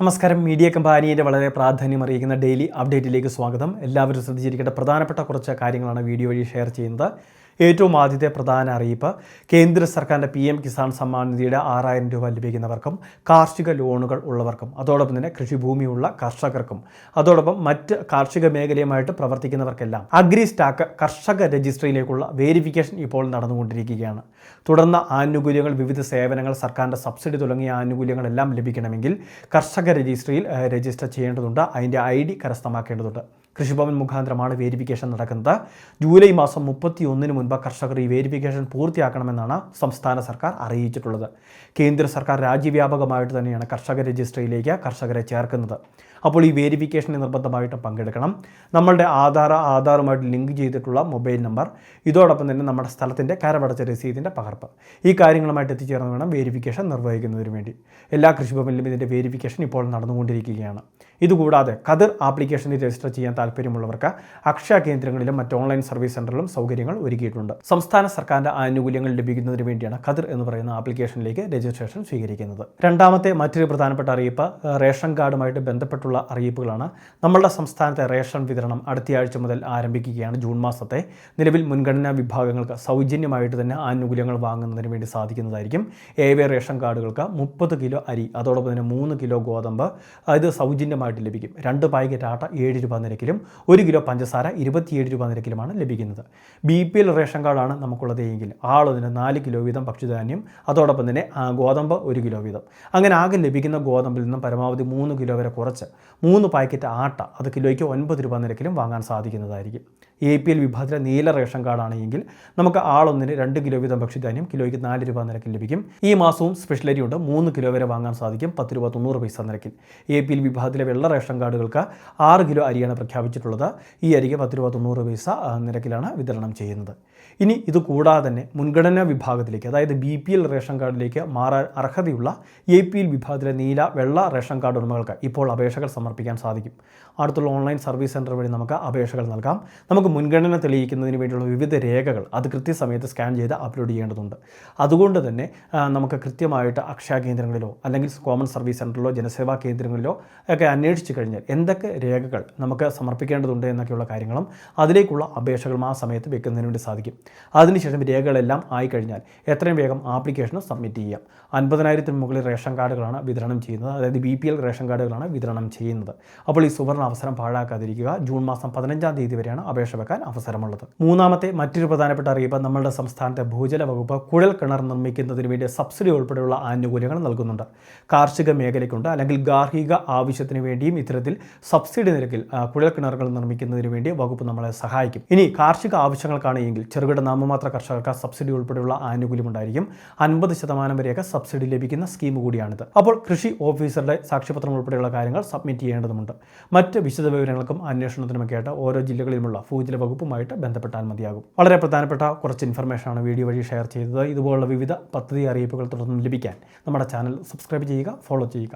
നമസ്കാരം. മീഡിയ കമ്പാനിയുടെ വളരെ പ്രാധാന്യം അറിയിക്കുന്ന ഡെയിലി അപ്ഡേറ്റിലേക്ക് സ്വാഗതം. എല്ലാവരും ശ്രദ്ധിച്ചിരിക്കേണ്ട പ്രധാനപ്പെട്ട കുറച്ച് കാര്യങ്ങളാണ് വീഡിയോ വഴി ഷെയർ ചെയ്യുന്നത്. ഏറ്റവും ആദ്യത്തെ പ്രധാന അറിയിപ്പ് കേന്ദ്ര സർക്കാരിന്റെ പി എം കിസാൻ സമ്മാൻ നിധിയുടെ ആറായിരം രൂപ ലഭിക്കുന്നവർക്കും കാർഷിക ലോണുകൾ ഉള്ളവർക്കും അതോടൊപ്പം തന്നെ കൃഷിഭൂമിയുള്ള കർഷകർക്കും അതോടൊപ്പം മറ്റ് കാർഷിക മേഖലയുമായിട്ട് പ്രവർത്തിക്കുന്നവർക്കെല്ലാം അഗ്രി സ്റ്റാക്ക് കർഷക രജിസ്ട്രിയിലേക്കുള്ള വേരിഫിക്കേഷൻ ഇപ്പോൾ നടന്നുകൊണ്ടിരിക്കുകയാണ്. തുടർന്ന് ആനുകൂല്യങ്ങൾ വിവിധ സേവനങ്ങൾ സർക്കാരിന്റെ സബ്സിഡി തുടങ്ങിയ ആനുകൂല്യങ്ങളെല്ലാം ലഭിക്കണമെങ്കിൽ കർഷക രജിസ്ട്രിയിൽ രജിസ്റ്റർ ചെയ്യേണ്ടതുണ്ട്. അതിന്റെ ഐ ഡി കരസ്ഥമാക്കേണ്ടതുണ്ട്. കൃഷിഭവൻ മുഖാന്തരമാണ് വേരിഫിക്കേഷൻ നടക്കുന്നത്. ജൂലൈ മാസം മുപ്പത്തി ഒന്നിന് മുൻപ് കർഷകർ ഈ വേരിഫിക്കേഷൻ പൂർത്തിയാക്കണമെന്നാണ് സംസ്ഥാന സർക്കാർ അറിയിച്ചിട്ടുള്ളത്. കേന്ദ്ര സർക്കാർ രാജ്യവ്യാപകമായിട്ട് തന്നെയാണ് കർഷക രജിസ്ട്രിയിലേക്ക് കർഷകരെ ചേർക്കുന്നത്. അപ്പോൾ ഈ വേരിഫിക്കേഷന് നിർബന്ധമായിട്ടും പങ്കെടുക്കണം. നമ്മളുടെ ആധാർ ആധാറുമായിട്ട് ലിങ്ക് ചെയ്തിട്ടുള്ള മൊബൈൽ നമ്പർ ഇതോടൊപ്പം തന്നെ നമ്മുടെ സ്ഥലത്തിന്റെ കരമടച്ച രസീതിന്റെ പകർപ്പ്. ഈ കാര്യങ്ങളുമായിട്ട് എത്തിച്ചേർന്ന് വേണം വേരിഫിക്കേഷൻ നിർവഹിക്കുന്നതിന് വേണ്ടി. എല്ലാ കൃഷിഭവനിലും ഇതിന്റെ വേരിഫിക്കേഷൻ ഇപ്പോൾ നടന്നുകൊണ്ടിരിക്കുകയാണ്. ഇതുകൂടാതെ കതിർ ആപ്ലിക്കേഷനിൽ രജിസ്റ്റർ ചെയ്യാൻ താല്പര്യമുള്ളവർക്ക് അക്ഷയ കേന്ദ്രങ്ങളിലും മറ്റ് ഓൺലൈൻ സർവീസ് സെന്ററിലും സൗകര്യങ്ങൾ ഒരുക്കിയിട്ടുണ്ട്. സംസ്ഥാന സർക്കാരിന്റെ ആനുകൂല്യങ്ങൾ ലഭിക്കുന്നതിന് വേണ്ടിയാണ് ഖദർ എന്ന് പറയുന്ന ആപ്ലിക്കേഷനിലേക്ക് രജിസ്ട്രേഷൻ സ്വീകരിക്കുന്നത്. രണ്ടാമത്തെ മറ്റൊരു പ്രധാനപ്പെട്ട അറിയിപ്പ് റേഷൻ കാർഡുമായിട്ട് ബന്ധപ്പെട്ടുള്ള അറിയിപ്പുകളാണ് നമ്മളുടെ സംസ്ഥാനത്തെ റേഷൻ വിതരണം അടുത്തയാഴ്ച മുതൽ ആരംഭിക്കുകയാണ് ജൂൺ മാസത്തെ. നിലവിൽ മുൻഗണനാ വിഭാഗങ്ങൾക്ക് സൗജന്യമായിട്ട് തന്നെ ആനുകൂല്യങ്ങൾ വാങ്ങുന്നതിന് വേണ്ടി സാധിക്കുന്നതായിരിക്കും. ഏവേ റേഷൻ കാർഡുകൾക്ക് മുപ്പത് കിലോ അരി അതോടൊപ്പം തന്നെ മൂന്ന് കിലോ ഗോതമ്പ് ഇത് സൗജന്യമായിട്ട് ലഭിക്കും. രണ്ട് പായ്ക്കറ്റ് ആട്ട ഏഴ് രൂപ നിരക്കിലും ഒരു കിലോ പഞ്ചസാര ഇരുപത്തിയേഴ് രൂപ നിരക്കിലുമാണ് ലഭിക്കുന്നത്. ബി പി എൽ റേഷൻ കാർഡാണ് നമുക്കുള്ളത് എങ്കിൽ ആളതിന് നാല് കിലോ വീതം ഭക്ഷ്യധാന്യം അതോടൊപ്പം തന്നെ ഗോതമ്പ് ഒരു കിലോ വീതം. അങ്ങനെ ആകെ ലഭിക്കുന്ന ഗോതമ്പിൽ നിന്നും പരമാവധി മൂന്ന് കിലോ വരെ കുറച്ച് മൂന്ന് പാക്കറ്റ് ആട്ട അത് കിലോയ്ക്ക് ഒൻപത് രൂപ നിരക്കിലും വാങ്ങാൻ സാധിക്കുന്നതായിരിക്കും. എ പി എൽ വിഭാഗത്തിലെ നീല റേഷൻ കാർഡാണെങ്കിൽ നമുക്ക് ആളൊന്നിന് രണ്ട് കിലോ വീതം ഭക്ഷ്യധാന്യം കിലോയ്ക്ക് നാല് രൂപ നിരക്കിൽ ലഭിക്കും. ഈ മാസവും സ്പെഷ്യൽ അരി ഉണ്ട് മൂന്ന് കിലോ വരെ വാങ്ങാൻ സാധിക്കും പത്ത് രൂപ തൊണ്ണൂറ് പൈസ നിരക്കിൽ. എ പി എൽ വിഭാഗത്തിലെ വെള്ള റേഷൻ കാർഡുകൾക്ക് ആറ് കിലോ അരിയാണ് പ്രഖ്യാപിച്ചിട്ടുള്ളത്. ഈ അരിക്ക് പത്ത് രൂപ തൊണ്ണൂറ് പൈസ നിരക്കിലാണ് വിതരണം ചെയ്യുന്നത്. ഇനി ഇത് കൂടാതെ തന്നെ മുൻഗണനാ വിഭാഗത്തിലേക്ക് അതായത് ബി പി എൽ റേഷൻ കാർഡിലേക്ക് മാറാൻ അർഹതയുള്ള എ പി എൽ വിഭാഗത്തിലെ നീല വെള്ള റേഷൻ കാർഡ് ഉടമകൾക്ക് ഇപ്പോൾ അപേക്ഷകൾ സമർപ്പിക്കാൻ സാധിക്കും. അടുത്തുള്ള ഓൺലൈൻ സർവീസ് സെന്റർ വഴി നമുക്ക് അപേക്ഷകൾ നൽകാം. നമുക്ക് മുൻഗണന തെളിയിക്കുന്നതിന് വേണ്ടിയുള്ള വിവിധ രേഖകൾ അത് കൃത്യസമയത്ത് സ്കാൻ ചെയ്ത് അപ്ലോഡ് ചെയ്യേണ്ടതുണ്ട്. അതുകൊണ്ട് തന്നെ നമുക്ക് കൃത്യമായിട്ട് അക്ഷയ കേന്ദ്രങ്ങളിലോ അല്ലെങ്കിൽ കോമൺ സർവീസ് സെന്ററിലോ ജനസേവാ കേന്ദ്രങ്ങളിലോ ഒക്കെ അന്വേഷിച്ച് കഴിഞ്ഞാൽ എന്തൊക്കെ രേഖകൾ നമുക്ക് സമർപ്പിക്കേണ്ടതുണ്ട് എന്നൊക്കെയുള്ള കാര്യങ്ങളും അതിലേക്കുള്ള അപേക്ഷകളും ആ സമയത്ത് വെക്കുന്നതിന് വേണ്ടി സാധിക്കും. അതിനുശേഷം രേഖകളെല്ലാം ആയി കഴിഞ്ഞാൽ എത്രയും വേഗം ആപ്ലിക്കേഷൻ സബ്മിറ്റ് ചെയ്യാം. അൻപതിനായിരത്തിന് മുകളിൽ റേഷൻ കാർഡുകളാണ് വിതരണം ചെയ്യുന്നത്. അതായത് ബി പി എൽ റേഷൻ കാർഡുകളാണ് വിതരണം ചെയ്യുന്നത്. അപ്പോൾ ഈ സുവർണ അവസരം പാഴാക്കാതിരിക്കുക. ജൂൺ മാസം പതിനഞ്ചാം തീയതി വരെയാണ് അപേക്ഷ വെക്കാൻ അവസരമുള്ളത്. മൂന്നാമത്തെ മറ്റൊരു പ്രധാനപ്പെട്ട അറിയിപ്പ് നമ്മളുടെ സംസ്ഥാനത്തെ ഭൂജല വകുപ്പ് കുഴൽ കിണർ നിർമ്മിക്കുന്നതിന് വേണ്ടി സബ്സിഡി ഉൾപ്പെടെയുള്ള ആനുകൂല്യങ്ങൾ നൽകുന്നുണ്ട്. കാർഷിക മേഖലയ്ക്കുണ്ട്. അല്ലെങ്കിൽ ഗാർഹിക ആവശ്യത്തിന് വേണ്ടിയും ഇത്തരത്തിൽ സബ്സിഡി നിരക്കിൽ കുഴൽ കിണറുകൾ നിർമ്മിക്കുന്നതിന് വേണ്ടി വകുപ്പ് നമ്മളെ സഹായിക്കും. ഇനി കാർഷിക ആവശ്യങ്ങൾക്കാണ് എങ്കിൽ ചെറുകിട നാമമാത്ര കർഷകർക്ക് സബ്സിഡി ഉൾപ്പെടെയുള്ള ആനുകൂല്യം ഉണ്ടായിരിക്കും അൻപത് ശതമാനം വരെയൊക്കെ സബ്സിഡി ലഭിക്കുന്ന സ്കീം കൂടിയാണിത്. അപ്പോൾ കൃഷി ഓഫീസറുടെ സാക്ഷ്യപത്രം ഉൾപ്പെടെയുള്ള കാര്യങ്ങൾ സബ്മിറ്റ് ചെയ്യേണ്ടതുണ്ട് മറ്റ് വിശദ വിവരങ്ങൾക്കും അന്വേഷണത്തിനുമൊക്കെ ആയിട്ട് ഓരോ ജില്ലകളിലുമുള്ള ഭൂജല വകുപ്പുമായിട്ട് ബന്ധപ്പെട്ടാൽ മതിയാകും. വളരെ പ്രധാനപ്പെട്ട കുറച്ച് ഇൻഫർമേഷനാണ് വീഡിയോ വഴി ഷെയർ ചെയ്തത്. ഇതുപോലുള്ള വിവിധ പദ്ധതി അറിയിപ്പുകൾ തുടർന്നും ലഭിക്കാൻ നമ്മുടെ ചാനൽ സബ്സ്ക്രൈബ് ചെയ്യുക ഫോളോ ചെയ്യുക.